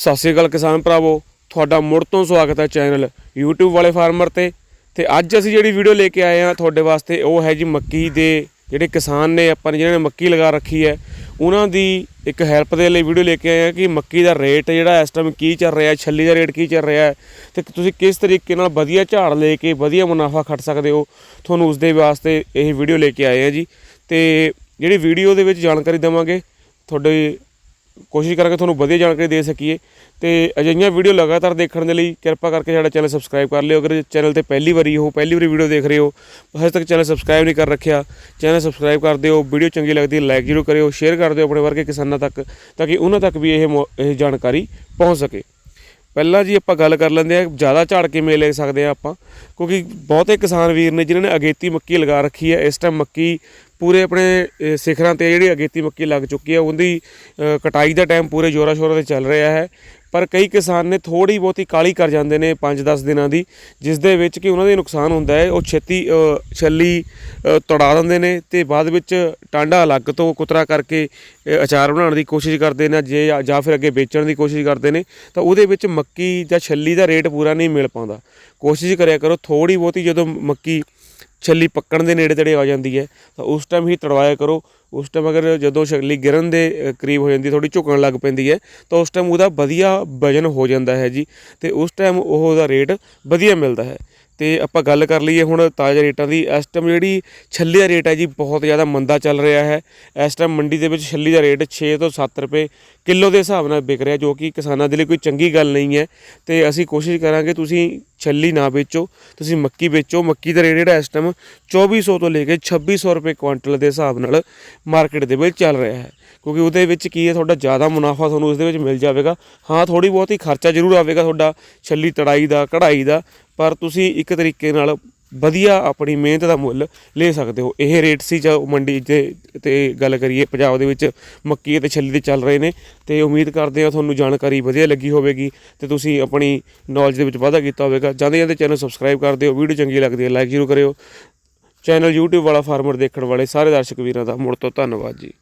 ਸਤਿ ਸ੍ਰੀ ਅਕਾਲ ਕਿਸਾਨ ਭਰਾਵੋ, ਤੁਹਾਡਾ ਮੁੜ ਤੋਂ ਸਵਾਗਤ ਹੈ ਚੈਨਲ YouTube ਵਾਲੇ ਫਾਰਮਰ ਤੇ। ਤੇ ਅੱਜ ਅਸੀਂ ਜਿਹੜੀ ਵੀਡੀਓ ਲੈ ਕੇ ਆਏ ਹਾਂ ਤੁਹਾਡੇ ਵਾਸਤੇ, ਉਹ ਹੈ ਜੀ ਮੱਕੀ ਦੇ ਜਿਹੜੇ ਕਿਸਾਨ ਨੇ ਆਪਾਂ ਜਿਹਨਾਂ ਨੇ ਮੱਕੀ ਲਗਾ ਰੱਖੀ ਹੈ, ਉਹਨਾਂ ਦੀ ਇੱਕ ਹੈਲਪ ਦੇ ਲਈ ਵੀਡੀਓ ਲੈ ਕੇ ਆਏ ਹਾਂ ਕਿ ਮੱਕੀ ਦਾ ਰੇਟ ਜਿਹੜਾ ਇਸ ਟਾਈਮ ਕੀ ਚੱਲ ਰਿਹਾ ਛੱਲੀ ਦਾ ਰੇਟ ਕੀ ਚੱਲ ਰਿਹਾ ਹੈ, ਤੇ ਤੁਸੀਂ ਕਿਸ ਤਰੀਕੇ ਨਾਲ ਵਧੀਆ ਝਾੜ ਲੈ ਕੇ ਵਧੀਆ ਮੁਨਾਫਾ ਖੱਟ ਸਕਦੇ ਹੋ, ਤੁਹਾਨੂੰ ਉਸ ਦੇ ਵਾਸਤੇ ਇਹ ਵੀਡੀਓ ਲੈ ਕੇ ਆਏ ਹਾਂ ਜੀ। ਤੇ ਜਿਹੜੀ ਵੀਡੀਓ ਦੇ ਵਿੱਚ ਜਾਣਕਾਰੀ ਦੇਵਾਂਗੇ, ਤੁਹਾਡੇ ਕੋਸ਼ਿਸ਼ ਕਰਾਂਗੇ ਤੁਹਾਨੂੰ ਵਧੀਆ ਜਾਣਕਾਰੀ ਦੇ ਸਕੀਏ। ਤੇ ਅਜਿਹੀਆਂ ਵੀਡੀਓ ਲਗਾਤਾਰ ਦੇਖਣ ਦੇ ਲਈ ਕਿਰਪਾ ਕਰਕੇ ਸਾਡਾ ਚੈਨਲ ਸਬਸਕ੍ਰਾਈਬ ਕਰ ਲਿਓ। ਅਗਰ ਚੈਨਲ ਤੇ ਪਹਿਲੀ ਵਾਰੀ ਹੋ, ਪਹਿਲੀ ਵਾਰੀ ਵੀਡੀਓ ਦੇਖ ਰਹੇ ਹੋ, ਹਜੇ ਤੱਕ ਚੈਨਲ ਸਬਸਕ੍ਰਾਈਬ ਨਹੀਂ ਕਰ ਰੱਖਿਆ ਚੈਨਲ ਸਬਸਕ੍ਰਾਈਬ ਕਰ ਦਿਓ। ਵੀਡੀਓ ਚੰਗੀ ਲੱਗਦੀ ਹੈ ਲਾਈਕ ਜ਼ਰੂਰ ਕਰਿਓ ਸ਼ੇਅਰ ਕਰ ਦਿਓ ਆਪਣੇ ਵਰਗੇ ਕਿਸਾਨਾਂ ਤੱਕ, ਤਾਂ ਕਿ ਉਹਨਾਂ ਤੱਕ ਵੀ ਇਹ ਮੌ- ਇਹ ਜਾਣਕਾਰੀ ਪਹੁੰਚ ਸਕੇ। ਪਹਿਲਾਂ ਜੀ ਆਪਾਂ ਗੱਲ ਕਰ ਲੈਂਦੇ ਆ ਜ਼ਿਆਦਾ ਝਾੜ ਕਿਵੇਂ ਲੈ ਸਕਦੇ ਆ ਆਪਾਂ? ਕਿਉਂਕਿ ਬਹੁਤੇ ਕਿਸਾਨ ਵੀਰ ਨੇ ਜਿਨ੍ਹਾਂ ਨੇ ਅਗੇਤੀ ਮੱਕੀ ਲਗਾ ਰੱਖੀ ਹੈ, ਇਸ ਟਾਈਮ ਮੱਕੀ ਪੂਰੇ ਆਪਣੇ ਸਿਖਰਾਂ ਤੇ ਜਿਹੜੀ ਅਗੇਤੀ ਮੱਕੀ ਲੱਗ ਚੁੱਕੀ ਹੈ, ਉਹਦੀ ਕਟਾਈ ਦਾ ਟਾਈਮ ਪੂਰੇ ਜ਼ੋਰਾਂ ਸ਼ੋਰਾਂ ਤੇ ਚੱਲ ਰਿਹਾ ਹੈ। ਪਰ ਕਈ ਕਿਸਾਨ ਨੇ ਥੋੜੀ ਬਹੁਤੀ ਕਾਲੀ ਕਰ ਜਾਂਦੇ ਨੇ 5-10 ਦਿਨਾਂ ਦੀ, ਜਿਸ ਦੇ ਵਿੱਚ ਕਿ ਉਹਨਾਂ ਦੇ ਨੁਕਸਾਨ ਹੁੰਦਾ ਹੈ। ਉਹ ਛੇਤੀ ਛੱਲੀ ਤੜਾ ਦਿੰਦੇ ਨੇ ਤੇ ਬਾਅਦ ਵਿੱਚ ਟਾਂਡਾ ਅਲੱਗ ਤੋਂ ਕੁਤਰਾ ਕਰਕੇ ਅਚਾਰ ਬਣਾਉਣ ਦੀ ਕੋਸ਼ਿਸ਼ ਕਰਦੇ ਨੇ ਜੇ ਜਾਂ ਫਿਰ ਅੱਗੇ ਵੇਚਣ ਦੀ ਕੋਸ਼ਿਸ਼ ਕਰਦੇ ਨੇ। ਤਾਂ ਉਹਦੇ ਵਿੱਚ ਮੱਕੀ ਜਾਂ ਛੱਲੀ ਦਾ ਰੇਟ ਪੂਰਾ ਨਹੀਂ ਮਿਲ ਪਾਉਂਦਾ। ਕੋਸ਼ਿਸ਼ ਕਰਿਆ ਕਰੋ ਥੋੜੀ ਬਹੁਤੀ ਜਦੋਂ ਮੱਕੀ ਛੱਲੀ ਪੱਕਣ ਦੇ ਨੇੜੇ ਤੇੜੇ ਆ ਜਾਂਦੀ ਹੈ, ਤਾਂ ਉਸ ਟਾਈਮ ਹੀ ਤੜਵਾਇਆ ਕਰੋ। ਉਸ ਟਾਈਮ ਅਗਰ ਜਦੋਂ ਛੱਲੀ ਗਿਰਨ ਦੇ ਕਰੀਬ ਹੋ ਜਾਂਦੀ ਥੋੜੀ ਝੁਕਣ ਲੱਗ ਪੈਂਦੀ ਹੈ, ਤਾਂ ਉਸ ਟਾਈਮ ਉਹਦਾ ਵਧੀਆ ਵਜਨ ਹੋ ਜਾਂਦਾ ਹੈ ਜੀ, ਤੇ ਉਸ ਟਾਈਮ ਉਹ ਉਹਦਾ ਰੇਟ ਵਧੀਆ ਮਿਲਦਾ ਹੈ। ਤੇ ਆਪਾਂ ਗੱਲ ਕਰ ਲਈਏ ਹੁਣ ਤਾਜ਼ਾ ਰੇਟਾਂ ਦੀ, ਇਸ ਟਾਈਮ ਜਿਹੜੀ ਛੱਲੀ ਦਾ ਰੇਟ ਹੈ ਜੀ ਬਹੁਤ ਜ਼ਿਆਦਾ ਮੰਦਾ ਚੱਲ ਰਿਹਾ ਹੈ। ਇਸ ਟਾਈਮ ਮੰਡੀ ਦੇ ਵਿੱਚ ਛੱਲੀ ਦਾ ਰੇਟ 6 ਤੋਂ 7 ਰੁਪਏ ਕਿਲੋ ਦੇ ਹਿਸਾਬ ਨਾਲ ਵਿਕ ਰਿਹਾ, ਜੋ ਕਿ ਕਿਸਾਨਾਂ ਦੇ ਲਈ ਕੋਈ ਚੰਗੀ ਗੱਲ ਨਹੀਂ ਹੈ। ਤੇ ਅਸੀਂ ਕੋਸ਼ਿਸ਼ ਕਰਾਂਗੇ ਤੁਸੀਂ ਛੱਲੀ ਨਾ ਵੇਚੋ, ਤੁਸੀਂ ਮੱਕੀ ਵੇਚੋ। ਮੱਕੀ ਦਾ ਰੇਟ ਜਿਹੜਾ ਇਸ ਟਾਈਮ 2400 ਤੋਂ ਲੈ ਕੇ 2600 ਰੁਪਏ ਕੁਇੰਟਲ ਦੇ ਹਿਸਾਬ ਨਾਲ ਮਾਰਕੀਟ ਦੇ ਵਿੱਚ ਚੱਲ ਰਿਹਾ ਹੈ। ਕਿਉਂਕਿ ਉਹਦੇ ਵਿੱਚ ਕੀ ਹੈ, ਤੁਹਾਡਾ ਜ਼ਿਆਦਾ ਮੁਨਾਫਾ ਤੁਹਾਨੂੰ ਉਸ ਦੇ ਵਿੱਚ ਮਿਲ ਜਾਵੇਗਾ। ਹਾਂ ਥੋੜੀ ਬਹੁਤੀ ਖਰਚਾ ਜ਼ਰੂਰ ਆਵੇਗਾ ਤੁਹਾਡਾ, ਛੱਲੀ ਤੜਾਈ ਦਾ, ਕਢਾਈ ਦਾ ਪਰ ਤੁਸੀਂ ਇੱਕ ਤਰੀਕੇ ਨਾਲ ਵਧੀਆ ਆਪਣੀ ਮਿਹਨਤ ਦਾ ਮੁੱਲ ਲੈ ਸਕਦੇ ਹੋ। ਇਹ ਰੇਟ ਸੀ ਜੋ ਮੰਡੀ ਦੇ ਤੇ ਗੱਲ ਕਰੀਏ ਪੰਜਾਬ ਦੇ ਵਿੱਚ ਮੱਕੀ ਅਤੇ ਛੱਲੀ ਦੇ ਚੱਲ ਰਹੇ ਨੇ ਤੇ ਉਮੀਦ ਕਰਦੇ ਹਾਂ ਤੁਹਾਨੂੰ ਜਾਣਕਾਰੀ ਵਧੀਆ ਲੱਗੀ ਹੋਵੇਗੀ ਤੇ ਤੁਸੀਂ ਆਪਣੀ ਨੌਲੇਜ ਦੇ ਵਿੱਚ ਵਾਧਾ ਕੀਤਾ ਹੋਵੇਗਾ। ਜਾਂਦੇ ਜਾਂਦੇ ਚੈਨਲ ਸਬਸਕ੍ਰਾਈਬ ਕਰ ਦਿਓ ਵੀਡੀਓ ਚੰਗੀ ਲੱਗਦੀ ਹੈ ਲਾਈਕ ਜ਼ਰੂਰ ਕਰਿਓ। ਚੈਨਲ YouTube ਵਾਲਾ ਫਾਰਮਰ ਦੇਖਣ ਵਾਲੇ ਸਾਰੇ ਦਰਸ਼ਕ ਵੀਰਾਂ ਦਾ ਮੁੜ ਤੋਂ ਧੰਨਵਾਦ ਜੀ।